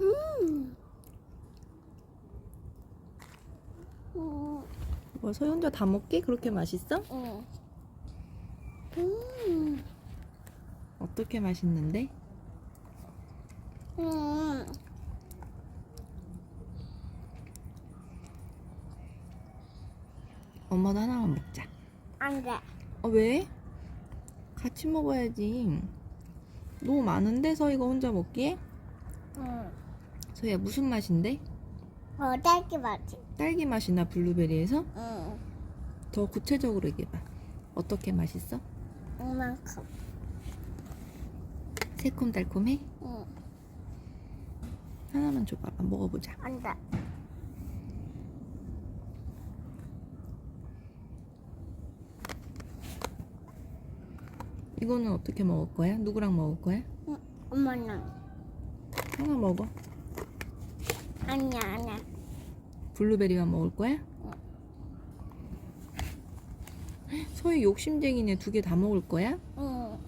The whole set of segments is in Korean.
음. 음. 뭐 혼자 다 먹게? 그렇게 맛있어? 응. 음. 어떻게 맛있는데? 음. 엄마도 하나만 먹자. 안 돼. 어, 왜? 같이 먹어야지. 너무 많은데 서희가 혼자 먹기에? 응. 서희야 무슨 맛인데? 어, 딸기 맛이. 딸기 맛이나 블루베리에서? 응. 더 구체적으로 얘기해봐. 어떻게 맛있어? 이만큼. 새콤달콤해? 응. 하나만 줘봐봐. 먹어보자. 안 돼. 이거는 어떻게 먹을 거야? 누구랑 먹을 거야? 응. 엄마는. 하나 먹어. 아니야, 아니야. 블루베리만 먹을 거야? 서희 욕심쟁이네. 두 개 다 먹을 거야? 응.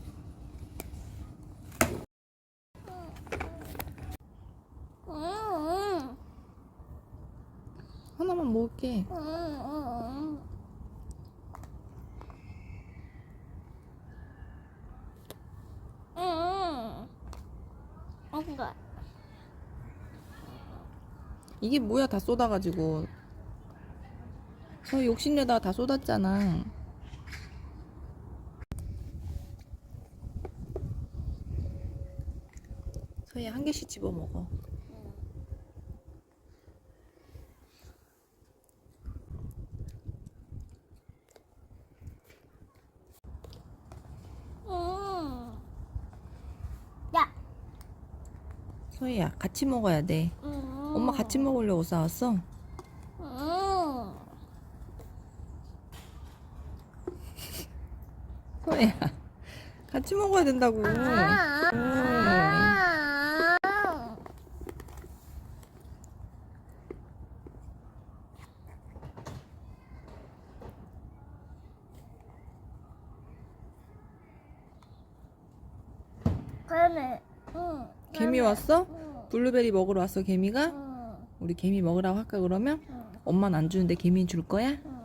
응. 하나만 먹을게. 응. 응. 응. 안 돼. 이게 뭐야 다 쏟아가지고 저 욕심내다가 다 쏟았잖아 서희 한 개씩 집어 먹어 응. 야. 서희야 같이 먹어야 돼 응. 엄마 같이 먹으려고 싸웠어 응. 서희야 같이 먹어야 된다고 응. 개미 왔어? 응. 블루베리 먹으러 왔어 개미가? 응. 우리 개미 먹으라고 할까 그러면? 응. 엄마는 안 주는데 개미 줄 거야? 응.